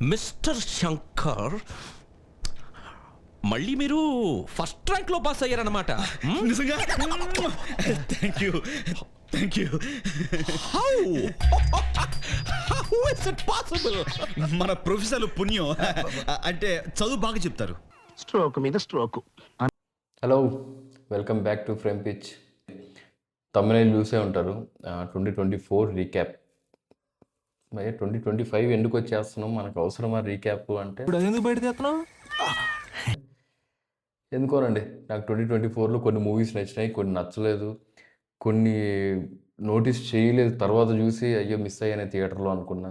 Mister Shankar మళ్ళీ మీరు first ర్యాంక్లో pass అయ్యారన్నమాట? నిజంగా? Thank you thank you how how is it possible మన ప్రొఫెసర్లు పుణ్యం. అంటే చదువు బాగా చెప్తారు. స్ట్రోక్ మీద stroke hello welcome back to Frame Pitch తమిళ చూసే ఉంటారు. ట్వంటీ ట్వంటీ ఫోర్ రీక్యాప్ మరి ట్వంటీ ట్వంటీ ఫైవ్ ఎందుకు వచ్చేస్తున్నాం? మనకు అవసరమా రీక్యాప్ అంటే? ఇప్పుడు ఎందుకు బయట తెస్తున్నావు? ఎందుకోనండి? నాకు ట్వంటీ ట్వంటీ ఫోర్లో కొన్ని మూవీస్ నచ్చినాయి కొన్ని నచ్చలేదు. కొన్ని నోటీస్ చేయలేదు తర్వాత చూసి అయ్యో మిస్ అయ్యానే థియేటర్లో అనుకున్నా.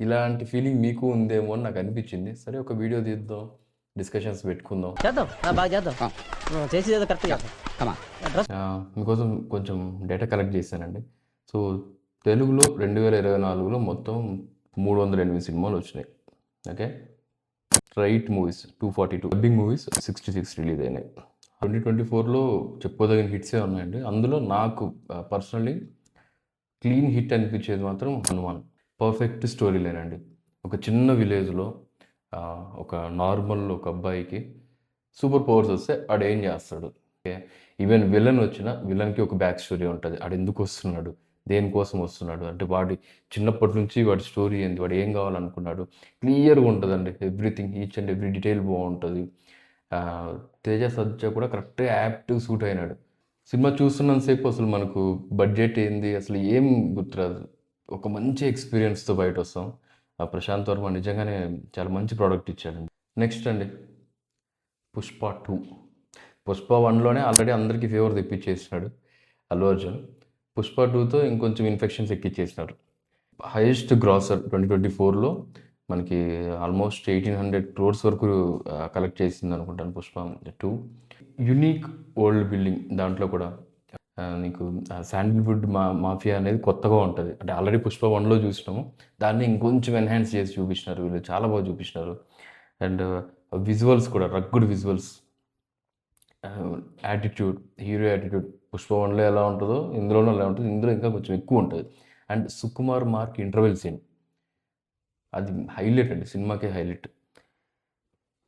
ఇలాంటి ఫీలింగ్ మీకు ఉందేమో అని నాకు అనిపించింది. సరే ఒక వీడియో తీద్దాం డిస్కషన్స్ పెట్టుకుందాం. మీకోసం కొంచెం డేటా కలెక్ట్ చేశానండి. సో తెలుగులో రెండు వేల ఇరవై నాలుగులో మొత్తం మూడు వందల ఎనిమిది సినిమాలు వచ్చినాయి. Okay? Right movies two forty two dubbing movies sixty six release అయినాయి. ట్వంటీ ట్వంటీ ఫోర్లో చెప్పుకోదగిన హిట్సే ఉన్నాయండి. అందులో నాకు పర్సనలీ క్లీన్ హిట్ అనిపించేది మాత్రం హనుమాన్. పర్ఫెక్ట్ స్టోరీ లేనండి. ఒక చిన్న విలేజ్లో ఒక నార్మల్ ఒక అబ్బాయికి సూపర్ పవర్స్ వస్తే ఆడు ఏం చేస్తాడు? ఓకే? ఈవెన్ విలన్ వచ్చిన విలన్కి ఒక బ్యాక్ స్టోరీ ఉంటుంది. ఆడు ఎందుకు వస్తున్నాడు? దేనికోసం వస్తున్నాడు? అంటే వాడి చిన్నప్పటి నుంచి వాడి స్టోరీ ఏంది? వాడు ఏం కావాలనుకున్నాడు? క్లియర్గా ఉంటుందండి everything each and every detail బాగుంటుంది. తేజ సజ్జ కూడా కరెక్ట్గా యాప్ట్ సూట్ అయినాడు. సినిమా చూస్తున్నంతసేపు అసలు మనకు బడ్జెట్ ఏంది? అసలు ఏం గుర్తురాదు. ఒక మంచి ఎక్స్పీరియన్స్తో బయట వస్తాం ఆ ప్రశాంత్ వర్మ నిజంగానే చాలా మంచి ప్రోడక్ట్ ఇచ్చాడండి. నెక్స్ట్ అండి. పుష్ప టూ. పుష్ప వన్లోనే ఆల్రెడీ అందరికీ ఫేవర్ తెప్పించేసినాడు అల్లు అర్జున్. పుష్ప టూతో ఇంకొంచెం ఇన్ఫెక్షన్స్ ఎక్కిచ్చేసినారు. హైయెస్ట్ గ్రాసర్ ట్వంటీ ట్వంటీ ఫోర్లో మనకి ఆల్మోస్ట్ ఎయిటీన్ హండ్రెడ్ క్రోర్స్ వరకు కలెక్ట్ చేసింది అనుకుంటాను Pushpa two. Unique old building దాంట్లో కూడా నీకు శాండిల్వుడ్ మా మాఫియా అనేది కొత్తగా ఉంటుంది. అంటే ఆల్రెడీ పుష్ప వన్లో చూసినాము. దాన్ని ఇంకొంచెం ఎన్హాన్స్ చేసి చూపించినారు వీళ్ళు చాలా బాగా చూపించినారు అండ్ విజువల్స్ కూడా rugged visuals attitude hero attitude Pushpa వన్లో ఎలా ఉంటుందో ఇందులోనూ అలా ఉంటుంది. ఇందులో ఇంకా కొంచెం ఎక్కువ ఉంటుంది. And Sukumar mark interval scene. అది హైలైట్ అండి సినిమాకి హైలైట్.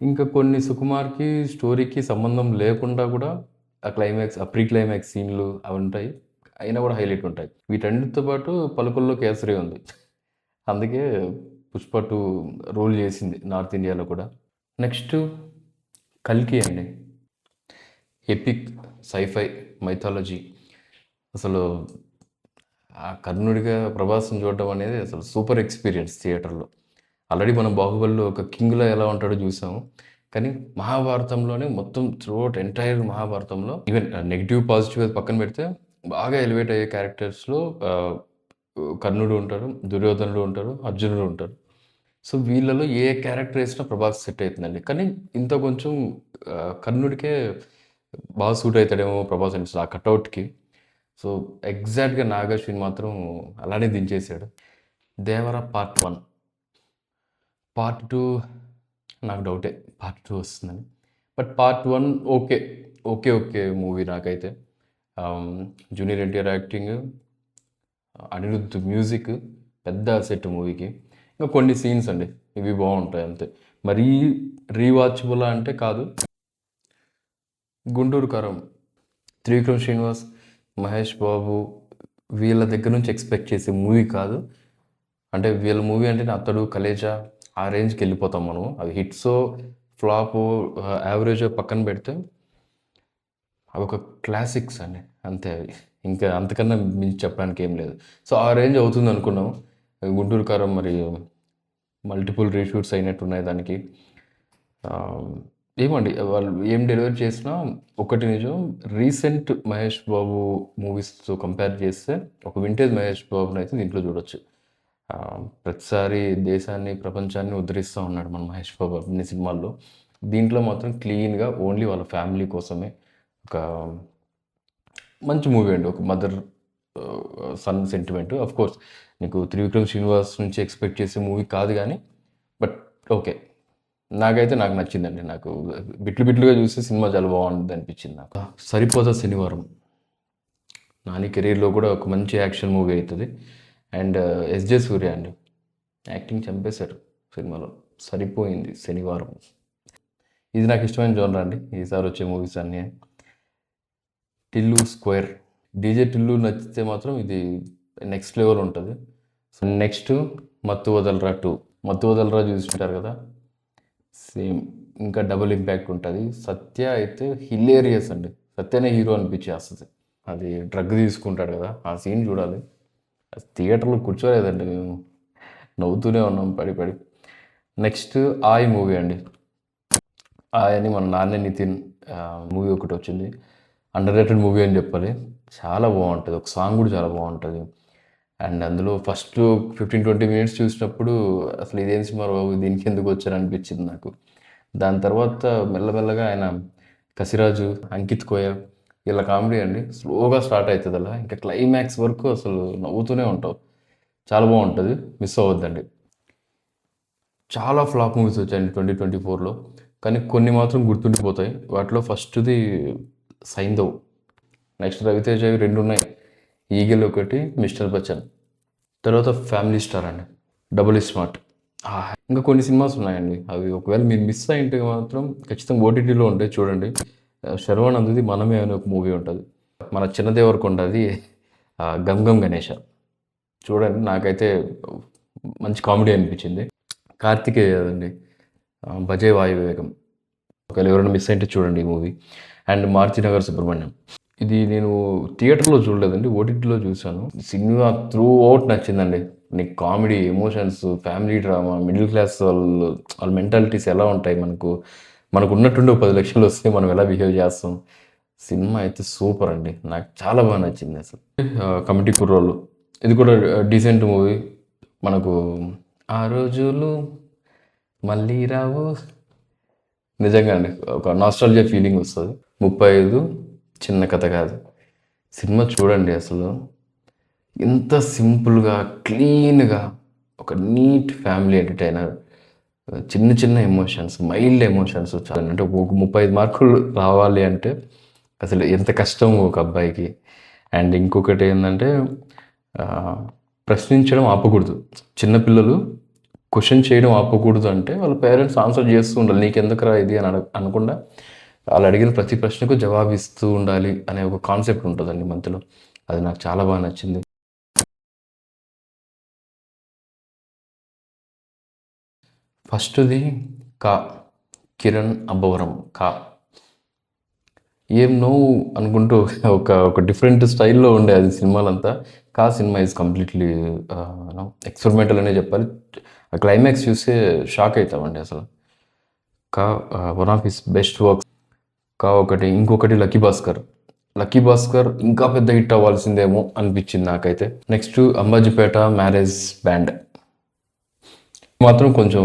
ఇంకా కొన్ని సుకుమార్కి స్టోరీకి సంబంధం లేకుండా కూడా ఆ క్లైమాక్స్ ఆ ప్రీ క్లైమాక్స్ సీన్లు అవి ఉంటాయి. అయినా కూడా హైలైట్ ఉంటాయి. వీటన్నిటితో పాటు పలుకుల్లో కేసరి ఉంది. అందుకే పుష్ప టూ రోల్ చేసింది నార్త్ ఇండియాలో కూడా. నెక్స్ట్ కల్కి అండి. Epic scifi mythology. అసలు ఆ కర్ణుడిగా ప్రభాసం చూడడం అనేది అసలు సూపర్ ఎక్స్పీరియన్స్ థియేటర్లో. ఆల్రెడీ మనం బాహుబలిలో ఒక కింగ్లో ఎలా ఉంటాడో చూసాము. కానీ మహాభారతంలోనే మొత్తం త్రూఅవుట్ ఎంటైర్ మహాభారతంలో ఈవెన్ నెగిటివ్ పాజిటివ్ అది పక్కన పెడితే బాగా ఎలివేట్ అయ్యే క్యారెక్టర్స్లో కర్ణుడు ఉంటారు దుర్యోధనుడు ఉంటారు అర్జునుడు ఉంటారు సో వీళ్ళలో ఏ క్యారెక్టర్ వేసినా ప్రభాస్ సెట్ అవుతుందండి. కానీ ఇంత కొంచెం కర్ణుడికే బాగా సూట్ అవుతాడేమో ప్రభాస్ అనిపిస్తుంది ఆ కట్అవుట్కి. సో ఎగ్జాక్ట్గా నాగార్జున మాత్రం అలానే దించేశాడు. Devara part one. Part two నాకు డౌటే. పార్ట్ టూ వస్తుందని. But part one okay. Okay okay movie నాకైతే. Junior NTR acting Anirudh music పెద్ద సెట్ మూవీకి. ఇంకా కొన్ని సీన్స్ అండి. ఇవి బాగుంటాయి అంతే. మరీ రీవాచబుల్ అంటే కాదు. గుంటూరు కారం. త్రివిక్రమ్ శ్రీనివాస్ మహేష్ బాబు వీళ్ళ దగ్గర నుంచి ఎక్స్పెక్ట్ చేసే మూవీ కాదు. అంటే వీళ్ళ మూవీ అంటే అతడు కలేజా ఆ రేంజ్కి వెళ్ళిపోతాం మనం అవి హిట్స్ ఫ్లాప్ యావరేజ్ పక్కన పెడితే అవి ఒక క్లాసిక్స్ అండి. అంతే అవి. ఇంకా అంతకన్నా మించి చెప్పడానికి ఏం లేదు. సో ఆ రేంజ్ అవుతుంది అనుకున్నాం గుంటూరు కారం మరి మల్టిపుల్ రీషూట్స్ అయినట్టు ఉన్నాయి దానికి. ఏమండి వాళ్ళు ఏం డెలివరీ చేసినా ఒకటి నిజం రీసెంట్ మహేష్ బాబు మూవీస్తో కంపేర్ చేస్తే ఒక వింటేజ్ మహేష్ బాబుని అయితే దీంట్లో చూడొచ్చు. ప్రతిసారి దేశాన్ని ప్రపంచాన్ని ఉద్ధరిస్తూ ఉన్నాడు మన మహేష్ బాబు అన్ని సినిమాల్లో. దీంట్లో మాత్రం క్లీన్గా ఓన్లీ వాళ్ళ ఫ్యామిలీ కోసమే ఒక మంచి మూవీ అండి. ఒక mother son sentiment. Of course నీకు త్రివిక్రమ్ శ్రీనివాస్ నుంచి ఎక్స్పెక్ట్ చేసే మూవీ కాదు కానీ బట్ ఓకే. నాకైతే నాకు నచ్చిందండి. నాకు బిట్లు బిట్లుగా చూస్తే సినిమా చాలా బాగుంది అనిపించింది నాకు. సరిపోదా శనివారం. నాని కెరీర్లో కూడా ఒక మంచి యాక్షన్ మూవీ అవుతుంది అండ్ uh, ఎస్జే సూర్య అండి. యాక్టింగ్ చంపేశారు సినిమాలో. సరిపోయింది శనివారం. ఇది నాకు ఇష్టమైన జోనర్ అండి. ఈసారి వచ్చే మూవీస్ అన్నీ. టిల్లు స్క్వేర్. డీజే టిల్లు నచ్చితే మాత్రం ఇది నెక్స్ట్ లెవెల్ ఉంటుంది. So next Mathu Vadalara two. మత్తు వదలరా చూసి ఉంటారు కదా. సేమ్ ఇంకా డబుల్ ఇంపాక్ట్ ఉంటుంది. సత్య అయితే హిలేరియస్ అండి. సత్యనే హీరో అనిపించేస్తుంది. అది డ్రగ్ తీసుకుంటాడు కదా ఆ సీన్ చూడాలి. అది థియేటర్లో కూర్చోలేదండి మేము. నవ్వుతూనే ఉన్నాం పడి పడి. నెక్స్ట్ ఆయ్ మూవీ అండి. ఆయ్ అని మన నాన్న నితిన్ మూవీ ఒకటి వచ్చింది. అండర్ రేటెడ్ మూవీ అని చెప్పాలి. చాలా బాగుంటుంది. ఒక సాంగ్ కూడా చాలా బాగుంటుంది. అండ్ అందులో ఫస్ట్ ఫిఫ్టీన్ ట్వంటీ మినిట్స్ చూసినప్పుడు అసలు ఇదేం సినిమా బాబు దీనికి ఎందుకు వచ్చారు అనిపించింది నాకు. దాని తర్వాత మెల్లమెల్లగా ఆయన కసిరాజు అంకిత్ కోయ ఇలా కామెడీ అండి. స్లోగా స్టార్ట్ అవుతుంది అలా. ఇంకా క్లైమాక్స్ వరకు అసలు నవ్వుతూనే ఉంటావు. చాలా బాగుంటుంది. మిస్ అవ్వద్దండి. చాలా ఫ్లాప్ మూవీస్ వచ్చాయండి ట్వంటీ ట్వంటీ ఫోర్లో. కానీ కొన్ని మాత్రం గుర్తుండిపోతాయి. వాటిలో ఫస్ట్ది సైందవ్ నెక్స్ట్ రవితేజ అవి రెండు ఉన్నాయి ఈగిల్ ఒకటి మిస్టర్ బచ్చన్. తర్వాత ఫ్యామిలీ స్టార్ అండి. Double smart. ఇంకా కొన్ని సినిమాస్ ఉన్నాయండి. అవి ఒకవేళ మీరు మిస్ అయింటే మాత్రం ఖచ్చితంగా ఓటీటీలో ఉంటాయి చూడండి. శర్వానంద్ది మనమే అనే ఒక మూవీ ఉంటుంది. మన చిన్నదేవరకొండది ఆ, గమ్ గమ్ గణేష. చూడండి నాకైతే మంచి కామెడీ అనిపించింది. కార్తికేయ అండి భజే వాయువేగం ఒకవేళ ఎవరైనా మిస్ అయితే చూడండి ఈ మూవీ. అండ్ మార్చినగర్ సుబ్రహ్మణ్యం. ఇది నేను థియేటర్లో చూడలేదండి ఓటీటీలో చూశాను. సినిమా త్రూ అవుట్ నచ్చిందండి. నీకు comedy emotions family drama middle class వాళ్ళు వాళ్ళ మెంటాలిటీస్ ఎలా ఉంటాయి మనకు? మనకు ఉన్నట్టుండి ఒక పది లక్షలు వస్తే మనం ఎలా బిహేవ్ చేస్తాం? సినిమా అయితే సూపర్ అండి. నాకు చాలా బాగా నచ్చింది అసలు. కమిటీ కుర్రోళ్ళు. ఇది కూడా డీసెంట్ మూవీ. మనకు ఆ రోజులు మళ్ళీ రావు. నిజంగా అండి ఒక నాస్ట్రాలజీ ఫీలింగ్ వస్తుంది. ముప్పై ఐదు చిన్న కథ కాదు. సినిమా చూడండి అసలు. ఎంత సింపుల్గా క్లీన్గా ఒక నీట్ ఫ్యామిలీ ఎంటర్టైనర్ చిన్న చిన్న ఎమోషన్స్ మైల్డ్ ఎమోషన్స్ చాలా అంటే ఒక ముప్పై ఐదు మార్కులు రావాలి అంటే అసలు ఎంత కష్టం ఒక అబ్బాయికి. అండ్ ఇంకొకటి ఏంటంటే ప్రశ్నించడం ఆపకూడదు. చిన్నపిల్లలు క్వశ్చన్ చేయడం ఆపకూడదు అంటే వాళ్ళ పేరెంట్స్ ఆన్సర్ చేస్తూ ఉండాలి. నీకెందుకురా ఇది? అని అడ అనకుండా వాళ్ళు అడిగిన ప్రతి ప్రశ్నకు జవాబు ఇస్తూ ఉండాలి అనే ఒక కాన్సెప్ట్ ఉంటుందండి మధ్యలో అది నాకు చాలా బాగా నచ్చింది. ఫస్ట్ది కా కిరణ్ అబ్బవరం కా. ఏం నో అనుకుంటూ ఒక ఒక డిఫరెంట్ స్టైల్లో ఉండే అది సినిమాలంతా. కా సినిమా ఇస్ కంప్లీట్లీ ఎక్స్పెరిమెంటల్ అనే చెప్పాలి. ఆ క్లైమాక్స్ చూస్తే షాక్ అవుతామండి అసలు. కా one of his best works కా ఒకటి ఇంకొకటి లక్కీ భాస్కర్. లక్కీ భాస్కర్ ఇంకా పెద్ద హిట్ అవ్వాల్సిందేమో అనిపించింది నాకైతే. Next Ambajipeta marriage band. మాత్రం కొంచెం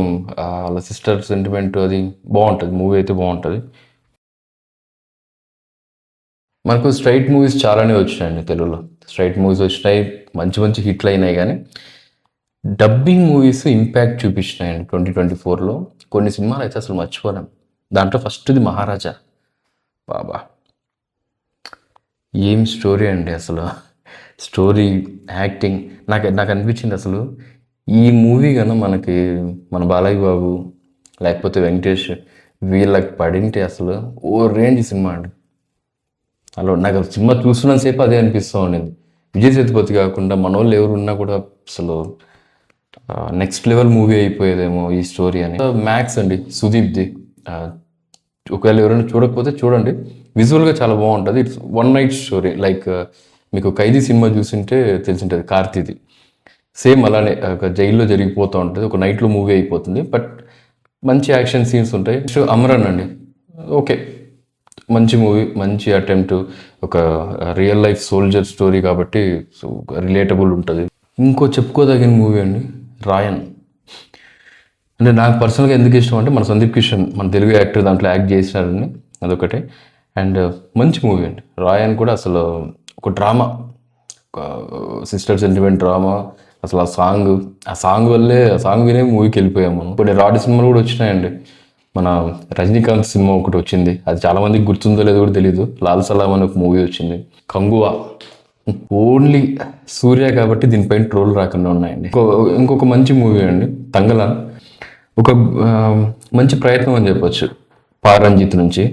వాళ్ళ సిస్టర్ సెంటిమెంట్ అది బాగుంటుంది మూవీ అయితే బాగుంటుంది మనకు స్ట్రైట్ మూవీస్ చాలానే వచ్చినాయండి తెలుగులో. స్ట్రైట్ మూవీస్ వచ్చినాయి మంచి మంచి హిట్లు అయినాయి కానీ డబ్బింగ్ మూవీస్ ఇంపాక్ట్ చూపించినాయండి ట్వంటీ ట్వంటీ ఫోర్లో. కొన్ని సినిమాలు అయితే అసలు మర్చిపోలేం. దాంట్లో ఫస్ట్ది మహారాజా. బాబా. ఏం స్టోరీ అండి అసలు? స్టోరీ యాక్టింగ్ నాకు నాకు అనిపించింది అసలు ఈ మూవీ కన్నా మనకి మన బాలయ్య బాబు లేకపోతే వెంకటేష్ వీళ్ళకి పడింటే అసలు ఓ రేంజ్ సినిమా అండి. అలా నాకు సినిమా చూస్తున్నంతసేపు అదే అనిపిస్తూ ఉండేది. విజయ్ సేతుపతి కాకుండా మన వాళ్ళు ఎవరు ఉన్నా కూడా అసలు నెక్స్ట్ లెవెల్ మూవీ అయిపోయేదేమో ఈ స్టోరీ అని. మ్యాక్స్ అండి సుదీప్ది. ఒకవేళ ఎవరైనా చూడకపోతే చూడండి. విజువల్గా చాలా బాగుంటుంది. It's one night story like మీకు ఖైదీ సినిమా చూసింటే తెలిసింటుంది కార్తీది. సేమ్ అలానే ఒక జైల్లో జరిగిపోతూ ఉంటుంది. ఒక నైట్లో మూవీ అయిపోతుంది. బట్ మంచి యాక్షన్ సీన్స్ ఉంటాయి. నెక్స్ట్ అమరన్ అండి. ఓకే మంచి మూవీ మంచి అటెంప్ట్ ఒక రియల్ లైఫ్ సోల్జర్ స్టోరీ కాబట్టి సో రిలేటబుల్ ఉంటుంది. ఇంకో చెప్పుకోదగిన మూవీ అండి. రాయన్ అంటే నాకు పర్సనల్గా ఎందుకు ఇష్టం అంటే మన సందీప్ కిషన్ మన తెలుగు యాక్టర్ దాంట్లో యాక్ట్ చేసినారని అదొకటి. అండ్ మంచి మూవీ అండి. రాయన్ కూడా అసలు ఒక drama. Sister sentiment uh, drama. అసలు ఆ సాంగ్ ఆ సాంగ్ వల్లే ఆ సాంగ్ వినే మూవీకి వెళ్ళిపోయాము మనం. ఇప్పుడు రాడ్ సినిమాలు కూడా వచ్చినాయండి. మన రజనీకాంత్ సినిమా ఒకటి వచ్చింది. అది చాలా మందికి గుర్తుందో లేదో కూడా తెలియదు లాల్ సలాం అని ఒక మూవీ వచ్చింది. కంగువా. ఓన్లీ సూర్య కాబట్టి దీనిపైన ట్రోల్ రాకుండా ఉన్నాయండి. ఇంకొక మంచి మూవీ అండి. తంగలాన్. ఒక మంచి ప్రయత్నం అని చెప్పొచ్చు. పారంజిత్ నుంచి.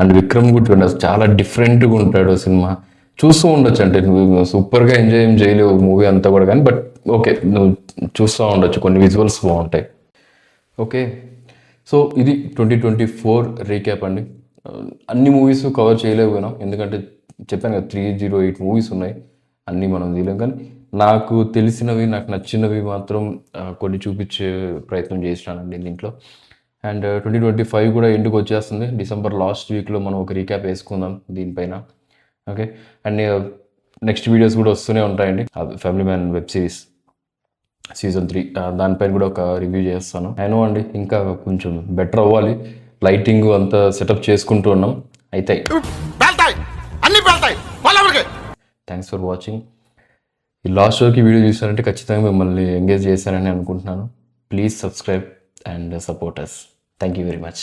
అండ్ విక్రమ్ కూడా చూడండి చాలా డిఫరెంట్గా ఉంటాడు సినిమా. చూస్తూ ఉండొచ్చు అంటే నువ్వు సూపర్గా ఎంజాయ్ ఏం చేయలేవు మూవీ అంతా కూడా కానీ బట్ ఓకే నువ్వు చూస్తూ ఉండొచ్చు. కొన్ని విజువల్స్ బాగుంటాయి. ఓకే. సో ఇది ట్వంటీ ట్వంటీ ఫోర్ రీక్యాప్ అండి. అన్ని మూవీస్ కవర్ చేయలేకపోయినాం ఎందుకంటే చెప్పాను కదా త్రీ జీరో ఎయిట్ మూవీస్ ఉన్నాయి. అన్నీ మనం తీయలేం. కానీ నాకు తెలిసినవి నాకు నచ్చినవి మాత్రం కొన్ని చూపించే ప్రయత్నం చేసినానండి దీంట్లో. అండ్ ట్వంటీ ట్వంటీ ఫైవ్ కూడా ఎండుకు వచ్చేస్తుంది? డిసెంబర్ లాస్ట్ వీక్లో మనం ఒక రీక్యాప్ వేసుకుందాం దీనిపైన. ఓకే? అండ్ నెక్స్ట్ వీడియోస్ కూడా వస్తూనే ఉంటాయండి. Family man web series season three. దానిపైన కూడా ఒక రివ్యూ చేస్తాను. అయినో అండి ఇంకా కొంచెం బెటర్ అవ్వాలి. లైటింగ్ అంతా సెటప్ చేసుకుంటూ ఉన్నాం. అయితే థ్యాంక్స్ ఫర్ వాచింగ్. ఈ లాస్ట్ వరకు వీడియో చూసారంటే ఖచ్చితంగా మిమ్మల్ని ఎంగేజ్ చేశారని అనుకుంటున్నాను. Please subscribe and support us thank you very much